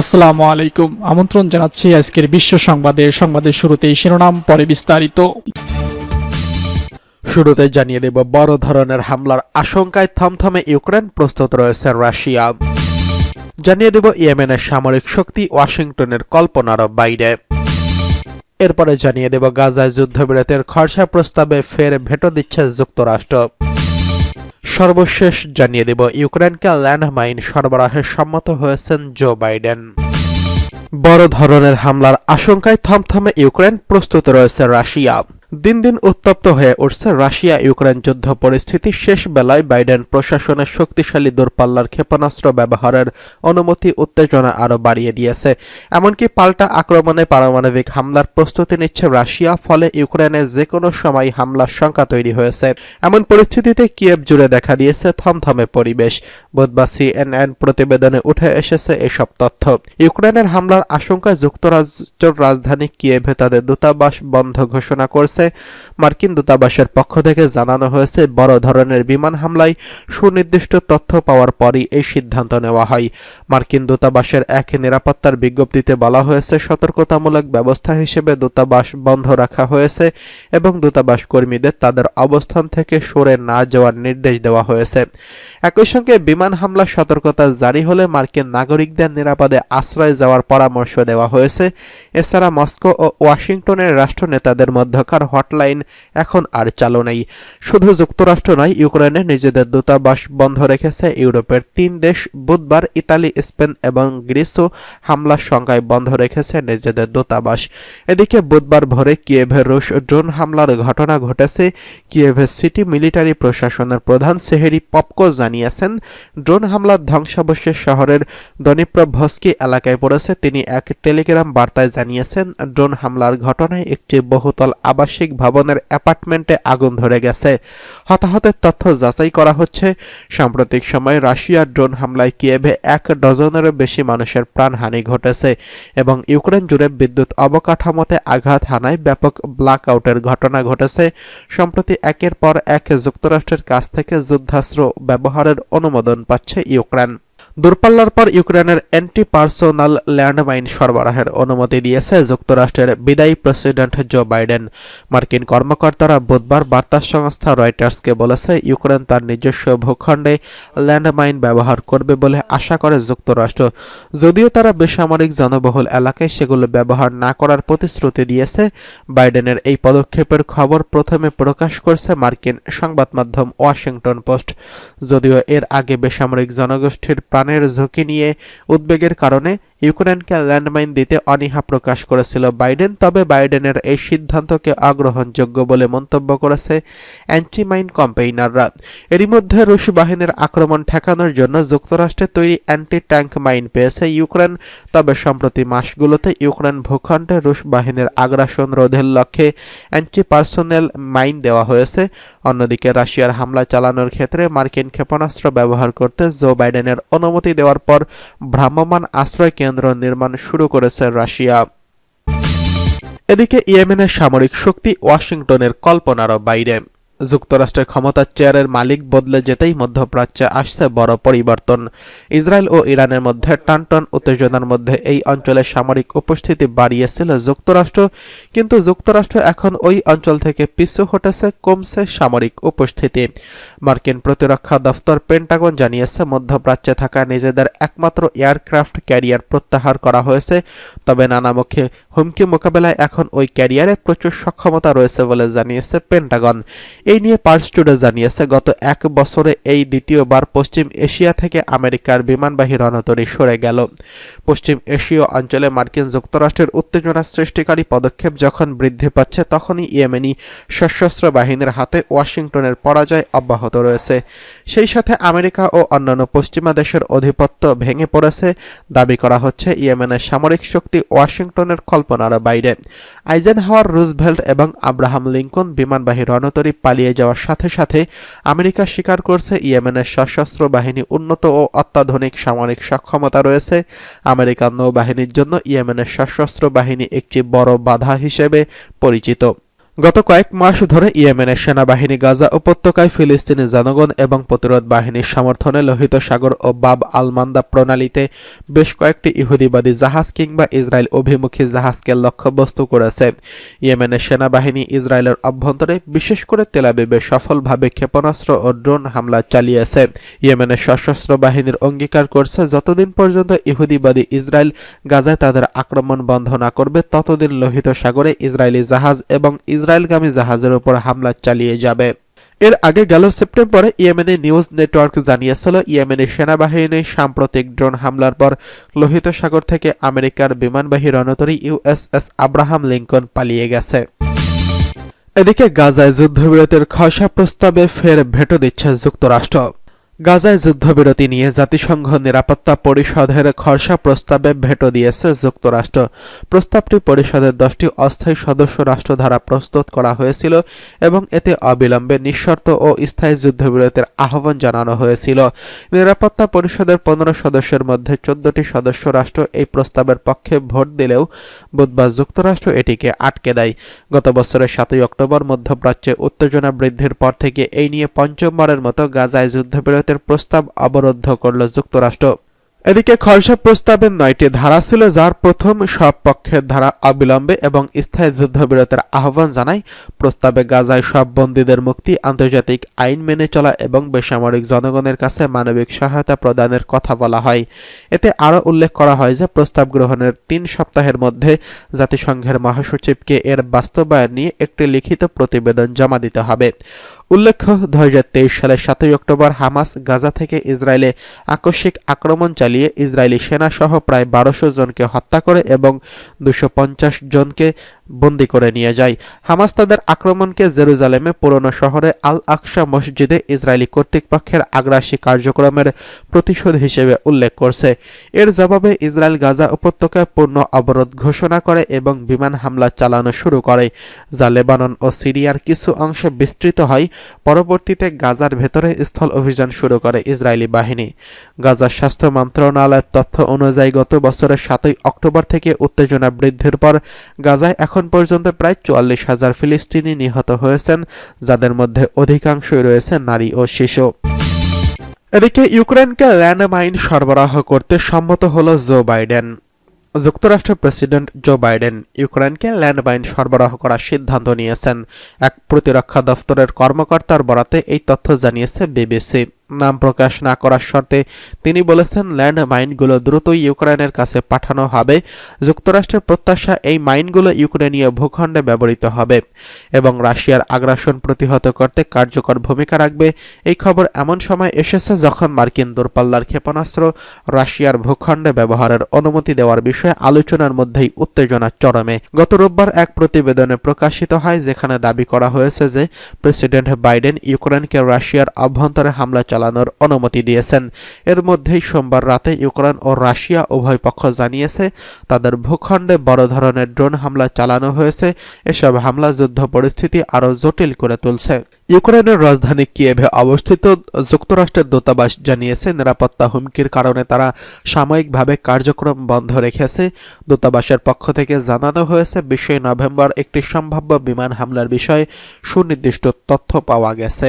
আসসালামু আলাইকুম। আমন্ত্রণ জানাচ্ছি আজকের বিশ্ব সংবাদে। সংবাদের শুরুতেই শিরোনাম, পরে বিস্তারিত। শুরুতে জানিয়ে দেব, বড় ধরনের হামলার আশঙ্কায় থমথমে ইউক্রেন, প্রস্তুত রয়েছে রাশিয়া। জানিয়ে দেব, ইয়েমেনের সামরিক শক্তি ওয়াশিংটনের কল্পনারও বাইরে। এরপরে জানিয়ে দেব, গাজায় যুদ্ধবিরতির খরচা প্রস্তাবে ফের ভেটো দিচ্ছে যুক্তরাষ্ট্র। সর্বশেষ জানিয়ে দেব, ইউক্রেনকে ল্যান্ডমাইন সরবরাহে সম্মত হয়েছেন জো বাইডেন। বড় ধরনের হামলার আশঙ্কায় থমথমে ইউক্রেন প্রস্তুত রয়েছে রাশিয়া। দিন দিন উত্তপ্ত হয়ে উঠছে রাশিয়া ইউক্রেন যুদ্ধ পরিস্থিতি। শেষ বেলায় বাইডেন প্রশাসনের শক্তিশালী দূরপাল্লার ক্ষেপণাস্ত্র ব্যবহারের অনুমতি উত্তেজনা আরও বাড়িয়ে দিয়েছে। এমনকি পাল্টা আক্রমণে পারমাণবিক হামলার প্রস্তুতি নিচ্ছে রাশিয়া, ফলে ইউক্রেনে যে কোনো সময় হামলার শঙ্কা তৈরি হয়েছে। এমন পরিস্থিতিতে কিয়েভ জুড়ে দেখা দিয়েছে থমথমে পরিবেশ। বুধবার সিএনএন প্রতিবেদনে উঠে এসেছে এসব তথ্য। ইউক্রেনের হামলার আশঙ্কায় যুক্তরাজ্যের রাজধানী কিয়েভে তাদের দূতাবাস বন্ধ ঘোষণা করছে। মার্কিন দূতাবাসের পক্ষ থেকে জানানো হয়েছে, বড় ধরনের বিমান হামলায় সুনির্দিষ্ট তথ্য পাওয়ার পরই এই সিদ্ধান্ত নেওয়া হয়। মার্কিন দূতাবাসের এক নিরাপত্তার বিজ্ঞপ্তিতে বলা হয়েছে, সতর্কতামূলক ব্যবস্থা হিসেবে দূতাবাস বন্ধ রাখা হয়েছে এবং দূতাবাস কর্মীদের তাদের অবস্থান থেকে সরে না যাওয়ার নির্দেশ দেওয়া হয়েছে। একই সঙ্গে বিমান হামলা সতর্কতা জারি হলে মার্কিন নাগরিকদের নিরাপদে আশ্রয় যাওয়ার পরামর্শ দেওয়া হয়েছে। এছাড়া মস্কো ও ওয়াশিংটনের রাষ্ট্রনেতাদের মধ্যকার হটলাইন এখন আর চালু নেই। শুধু যুক্তরাষ্ট্র নয়, ইউক্রেনে নিজেদের দূতাবাস বন্ধ রেখেছে। ইউরোপের তিন দেশ বুধবার ইতালি, স্পেন এবং গ্রিসও হামলার সংখ্যায় বন্ধ রেখেছে নিজেদের দূতাবাস। এদিকে বুধবার ভোরে কিয়েভের রুশ ড্রোন হামলার ঘটনা ঘটেছে। কিয়েভের সিটি মিলিটারি প্রশাসনের প্রধান সেহেরি পপকো জানিয়েছেন, ড্রোন হামলার ধ্বংসাবশেষ শহরের দনিপ্রভস্কি এলাকায় পড়েছে। তিনি এক টেলিগ্রাম বার্তায় জানিয়েছেন, ড্রোন হামলার ঘটনায় একটি বহুতল আবাসিক ভবনের অ্যাপার্টমেন্টে আগুন ধরে গেছে। হতাহতের তথ্য যাচাই করা হচ্ছে। সাম্প্রতিক সময়ে রাশিয়ার ড্রোন হামলায় কিয়েভে এক ডজনেরও বেশি মানুষের প্রাণহানি ঘটেছে এবং ইউক্রেন জুড়ে বিদ্যুৎ অবকাঠামোতে আঘাত হানায় ব্যাপক ব্ল্যাকআউটের ঘটনা ঘটেছে। সম্প্রতি একের পর এক যুক্তরাষ্ট্রের কাছ থেকে যুদ্ধাস্ত্র ব্যবহারের অনুমোদন পাচ্ছে ইউক্রেন। দূরপাল্লার পর ইউক্রেনের অ্যান্টি পার্সোনাল ল্যান্ডমাইন সরবরাহের অনুমতি দিয়েছে যুক্তরাষ্ট্রের বিদায়ী প্রেসিডেন্ট জো বাইডেন। মার্কিন কর্মকর্তারা বুধবার বার্তা সংস্থা রয়টার্সকে বলেছে, ইউক্রেন তার নিজস্ব ভূখণ্ডে ল্যান্ডমাইন ব্যবহার করবে বলে আশা করে যুক্তরাষ্ট্র। যদিও তারা বেসামরিক জনবহুল এলাকায় সেগুলো ব্যবহার না করার প্রতিশ্রুতি দিয়েছে, বাইডেনের এই পদক্ষেপের খবর প্রথমে প্রকাশ করছে মার্কিন সংবাদ মাধ্যম ওয়াশিংটন পোস্ট। যদিও এর আগে বেসামরিক জনগোষ্ঠীর প্রাণের ঝুঁকি নিয়ে উদ্বেগের কারণে ইউক্রেনকে ল্যান্ডমাইন দিতে অনীহা প্রকাশ করেছিল বাইডেন, তবে বাইডেনের এই সিদ্ধান্তকে অগ্রহণযোগ্য বলে মন্তব্য করেছে অ্যান্টিমাইন কম্পেইনাররা। এরই মধ্যে রুশ বাহিনীর আক্রমণ ঠেকানোর জন্য যুক্তরাষ্ট্রে তৈরি অ্যান্টি ট্যাঙ্ক মাইন পেয়েছে ইউক্রেন, তবে সম্প্রতি মাসগুলোতে ইউক্রেন ভূখণ্ডে রুশ বাহিনীর আগ্রাসন রোধের লক্ষ্যে অ্যান্টি পার্সোনেল মাইন দেওয়া হয়েছে। অন্যদিকে রাশিয়ার হামলা চালানোর ক্ষেত্রে মার্কিন ক্ষেপণাস্ত্র ব্যবহার করতে জো বাইডেনের অনুমতি দেওয়ার পর ভ্রাম্যমাণ আশ্রয় কেন্দ্র নির্মাণ শুরু করেছে রাশিয়া। এদিকে ইয়েমেনের সামরিক শক্তি ওয়াশিংটনের কল্পনারও বাইরে। যুক্তরাষ্ট্রের ক্ষমতার চেয়ারের মালিক বদলে যেতেই মধ্যপ্রাচ্যে আসছে বড় পরিবর্তন। ইসরায়েল ও ইরানের মধ্যে টানটান উত্তেজনার মধ্যে এই অঞ্চলে সামরিক উপস্থিতি বাড়িয়েছিল যুক্তরাষ্ট্র, কিন্তু যুক্তরাষ্ট্র এখন ওই অঞ্চল থেকে পিছু হটেছে, কমছে সামরিক উপস্থিতি। মার্কিন প্রতিরক্ষা দফতর পেন্টাগন জানিয়েছে, মধ্যপ্রাচ্যে থাকা নিজেদের একমাত্র এয়ারক্রাফট ক্যারিয়ার প্রত্যাহার করা হয়েছে, তবে নানামুখী হুমকি মোকাবেলায় এখন ওই ক্যারিয়ারে প্রচুর সক্ষমতা রয়েছে বলে জানিয়েছে পেন্টাগন। এই নিয়ে পার্স টুডে জানিয়েছে, গত এক বছরে এই দ্বিতীয়বার পশ্চিম এশিয়া থেকে আমেরিকার বিমানবাহী রণতরী সরে গেল। পশ্চিম এশীয় অঞ্চলে মার্কিন যুক্তরাষ্ট্রের উত্তেজনা সৃষ্টিকারী পদক্ষেপ যখন বৃদ্ধি পাচ্ছে, তখনই ইয়েমেনি সশস্ত্র বাহিনীর হাতে ওয়াশিংটনের পরাজয় অব্যাহত রয়েছে। সেই সাথে আমেরিকা ও অন্যান্য পশ্চিমা দেশের আধিপত্য ভেঙে পড়েছে। দাবি করা হচ্ছে, ইয়েমেনের সামরিক শক্তি ওয়াশিংটনের কল্পনার বাইরে। আইজেনহাওয়ার রুজভেল্ট এবং আব্রাহাম লিঙ্কন বিমানবাহী রণতরী পালিয়ে যাওয়ার সাথে সাথে আমেরিকা স্বীকার করছে ইয়েমেনের সশস্ত্র বাহিনী উন্নত ও অত্যাধুনিক সামরিক সক্ষমতা রয়েছে। আমেরিকান নৌবাহিনীর জন্য ইয়েমেনের সশস্ত্র বাহিনী একটি বড় বাধা হিসেবে পরিচিত। গত কয়েক মাস ধরে ইয়েমেনের সেনাবাহিনী গাজা উপত্যকায় ফিলিস্তিনি জনগণ এবং প্রতিরোধ বাহিনীর সমর্থনে লোহিত সাগর ও বাব আল মান্দা প্রণালীতে বেশ কয়েকটি ইহুদিবাদী জাহাজ কিংবা ইসরায়েল অভিমুখী জাহাজকে লক্ষ্যবস্তু করেছে। ইয়েমেনের সেনাবাহিনী ইসরায়েলের অভ্যন্তরে বিশেষ করে তেলাবিবে সফলভাবে ক্ষেপণাস্ত্র ও ড্রোন হামলা চালিয়েছে। ইয়েমেনের সশস্ত্র বাহিনীর অঙ্গীকার করছে, যতদিন পর্যন্ত ইহুদিবাদী ইসরায়েল গাজায় তাদের আক্রমণ বন্ধ না করবে, ততদিন লোহিত সাগরে ইসরায়েলি জাহাজ এবং ইসরায়েলগামী জাহাজের উপর হামলা চালিয়ে যাবে। এর আগে গেল সেপ্টেম্বরে ইয়েমেনি নিউজ নেটওয়ার্ক জানিয়েছিল, ইয়েমেনি সেনাবাহিনীর সাম্প্রতিক ড্রোন হামলার পর লোহিত সাগর থেকে আমেরিকার বিমানবাহী রণতরী ইউএসএস আব্রাহাম লিঙ্কন পালিয়ে গেছে। এদিকে গাজায় যুদ্ধবিরতির খসা প্রস্তাবে ফের ভেটো দিচ্ছে যুক্তরাষ্ট্র। গাজায় যুদ্ধবিরতি নিয়ে জাতিসংঘ নিরাপত্তা পরিষদের খরসা প্রস্তাবে ভেটো দিয়েছে যুক্তরাষ্ট্র। প্রস্তাবটি পরিষদের দশটি অস্থায়ী সদস্য রাষ্ট্র দ্বারা প্রস্তুত করা হয়েছিল এবং এতে অবিলম্বে নিঃশর্ত ও স্থায়ী যুদ্ধবিরতির আহ্বান জানানো হয়েছিল। নিরাপত্তা পরিষদের পনেরো সদস্যের মধ্যে চোদ্দটি সদস্য রাষ্ট্র এই প্রস্তাবের পক্ষে ভোট দিলেও বুধবার যুক্তরাষ্ট্র এটিকে আটকে দেয়। গত বছরের সাতই অক্টোবর মধ্যপ্রাচ্যে উত্তেজনা বৃদ্ধির পর থেকে এই নিয়ে পঞ্চমবারের মতো গাজায় যুদ্ধবিরতির প্রস্তাব অবরুদ্ধ করল যুক্তরাষ্ট্র। এদিকে খরসা প্রস্তাবের নয়টি ধারা ছিল, যার প্রথম সব পক্ষের ধারা অবিলম্বে এবং স্থায়ী যুদ্ধবিরতির আহ্বান জানায়। প্রস্তাবে গাজায় সব বন্দীদের মুক্তি, আন্তর্জাতিক আইন মেনে চলা এবং বেসামরিক জনগণের কাছে মানবিক সহায়তা প্রদানের কথা বলা হয়। এতে আরও উল্লেখ করা হয় যে, প্রস্তাব গ্রহণের তিন সপ্তাহের মধ্যে জাতিসংঘের মহাসচিবকে এর বাস্তবায়ন নিয়ে একটি লিখিত প্রতিবেদন জমা দিতে হবে। উল্লেখ্য দু হাজার তেইশ সালের সাতই অক্টোবর হামাস গাজা থেকে ইসরায়েলে আকস্মিক আক্রমণ চালিয়ে ইসরায়েলি সেনাসহ প্রায় বারোশো জনকে হত্যা করে এবং দুশো জনকে বন্দী করে নিয়ে যায়। হামাস তাদের আক্রমণকে জেরুজালেমে পুরনো শহরে আল আকসা মসজিদে ইসরায়েলি কর্তৃপক্ষের আগ্রাসী কার্যক্রমের প্রতিশোধ হিসেবে উল্লেখ করছে। এর জবাবে ইসরায়েল গাজা উপত্যকায় পূর্ণ অবরোধ ঘোষণা করে এবং বিমান হামলা চালানো শুরু করে, যা লেবানন ও সিরিয়ার কিছু অংশে বিস্তৃত হয়। পরবর্তীতে গাজার ভেতরে স্থল অভিযান শুরু করে ইসরায়েলি বাহিনী। গাজার স্বাস্থ্য মন্ত্রণালয়ের তথ্য অনুযায়ী, গত বছরের সাতই অক্টোবর থেকে উত্তেজনা বৃদ্ধির পর গাজায় এখন পর্যন্ত প্রায় চুয়াল্লিশ হাজার ফিলিস্তিনি নিহত হয়েছেন, যাদের মধ্যে অধিকাংশই রয়েছে নারী ও শিশু। এদিকে ইউক্রেনকে ল্যান্ডমাইন সরবরাহ করতে সম্মত হল জো বাইডেন। যুক্তরাষ্ট্রের প্রেসিডেন্ট জো বাইডেন ইউক্রেনকে ল্যান্ডমাইন সরবরাহ করার সিদ্ধান্ত নিয়েছেন। এক প্রতিরক্ষা দফতরের কর্মকর্তার বরাতে এই তথ্য জানিয়েছে বিবিসি। নাম প্রকাশ না করার শর্তে তিনি বলেছেন ল্যান্ড মাইনগুলো দ্রুতই ইউক্রেনের কাছে পাঠানো হবে। যুক্তরাষ্ট্রের প্রত্যাশা এই মাইনগুলো ইউক্রেনীয় ভূখণ্ডে ব্যবহৃত হবে এবং রাশিয়ার আগ্রাসন প্রতিহত করতে কার্যকর ভূমিকা রাখবে। এই খবর এমন সময় এসেছে যখন মার্কিন দূরপাল্লার ক্ষেপণাস্ত্র রাশিয়ার ভূখণ্ডে ব্যবহারের অনুমতি দেওয়ার বিষয়ে আলোচনার মধ্যেই উত্তেজনা চরমে। গত রোববার এক প্রতিবেদনে প্রকাশিত হয়, যেখানে দাবি করা হয়েছে যে প্রেসিডেন্ট বাইডেন ইউক্রেনকে রাশিয়ার অভ্যন্তরে হামলা চালানোর অনুমতি দিয়েছেন। এর মধ্যেই সোমবার রাতে ইউক্রেন ও রাশিয়া উভয় পক্ষ জানিয়েছে, তাদের ভূখণ্ডে বড় ধরনের ড্রোন হামলা চালানো হয়েছে। এসব হামলা যুদ্ধ পরিস্থিতি আরও জটিল করে তুলছে। ইউক্রেনের রাজধানী কিয়েভে অবস্থিত যুক্তরাষ্ট্রের দূতাবাস জানিয়েছে, নিরাপত্তা হুমকির কারণে তারা সাময়িকভাবে কার্যক্রম বন্ধ রেখেছে। দূতাবাসের পক্ষ থেকে জানানো হয়েছে, বিশে নভেম্বর একটি সম্ভাব্য বিমান হামলার বিষয়ে সুনির্দিষ্ট তথ্য পাওয়া গেছে।